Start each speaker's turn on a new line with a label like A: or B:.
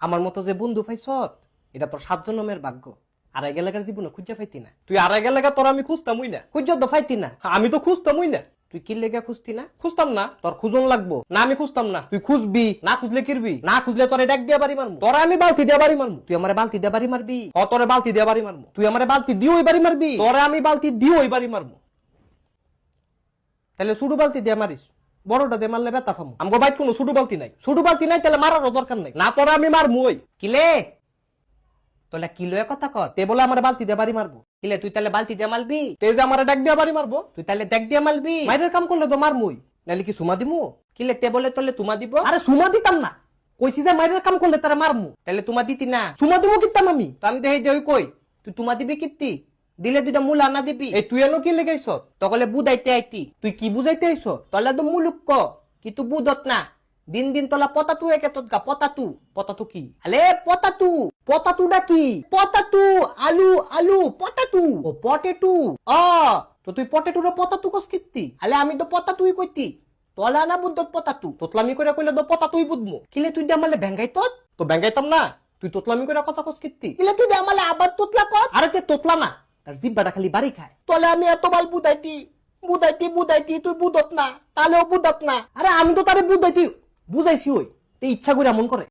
A: আমার মতো যে বন্ধু পাইছত এটা তোর সাত জন্মের ভাগ্য। আড়াই গেলাকার জীবনে খুঁজে পাইতি না। তুই আড়াই গেলাকা তোর আমি খুঁজতামই না। খুঁজ তো পাইতি না। আমি তো খুঁজতামই না। তুই কি লেগে খুঁজতি না? খুঁজতাম না। তোর খুঁজন লাগবো। না আমি খুঁজতাম না। তুই খুঁজবি। না খুঁজলে কিরবি? না খুঁজলে তোরে ডাক দিয়ে বাড়ি মারমু। তোরা আমি বালতি দিয়ে বাড়ি মারমু। তুই আমারে বালতি দিয়ে বাড়ি মারবি। হ তোরে বালতি দিয়ে বাড়ি মারমু। তুই আমারে বালতি দিয়ে ওই বাড়ি মারবি। তোরে আমি বালতি দিয়ে ওই বাড়ি মারমু। তাহলে সুডু বালতি দিয়ে মারিস। বড়টা দিয়ে মারলে ব্যথা আমগো বাইক কোনো সুডু বালতি নাই। সুডু বালতি নাই, তাহলে মারারও দরকার নাই। না তোরা আমি মারমু ওই কিলে? তোলা কথা তে বলে আমার বালতি মারবো। কিলে, তুই তাহলে বালতি দিয়ে মারবি? তে যে আমার ডাক দিয়ে বাড়ি মারবো? তুই তাহলে দেখ দিয়ে মারবি? মাইরের কাম করলে তো মারমুই। নাহলে কি সুমা দিমু? কিলে, তে বলে তোলে তুমা দিব? আরে সুমা দিতাম না। কইছি যে মাইরের কাম করলে তারা মারমু। তাহলে তুমা দিতি না। সুমা দিমু কিতাম আমি? তো আমি দেই কই? তুই তুমা দিবি কিত্তি? দিলে দুইটা মূল আনা দিবি। এই তুই এনো কি লেগাইছ তকলে বুঝাইতে আইতি। তুই কি বুঝাইতে আইছ? তলে তো মুলুক ক কি তুই বুঝত না। দিন দিন তোলা পতাতু একে তোৎকা পতাতু। পতাতু কি? আলে পতাতু। পতাতুটা কি? পতাতু আলু আলু পতাতু। ও পটেটু। অ। তো তুই পটেটুর পতাতু কস কিত্তি? আলে আমি তো পতাতুই কইতি। তলা না বুদ্ধত পতাতু। তোতলামি করে কইলে তো পতাতুই বুঝমু কিলে তুই আমালে ভেঙ্গাই তত? তো ভেঙ্গাইতাম না। তুই তোতলামি করে কথা কস কিত্তি। কিলে তুই আমালে আবার তোতলা কত আরে তে তোতলা না। তার জিব্বাটা খালি বাড়ি খায়। তাহলে আমি এত বাল বুদাইতি বুদাইতি বুদাইতি, তুই বুদত না, তাহলেও বুদত না। আরে আমি তো তারে বুদাইতি, বুঝাইছি ওই, তে ইচ্ছা করে এমন করে।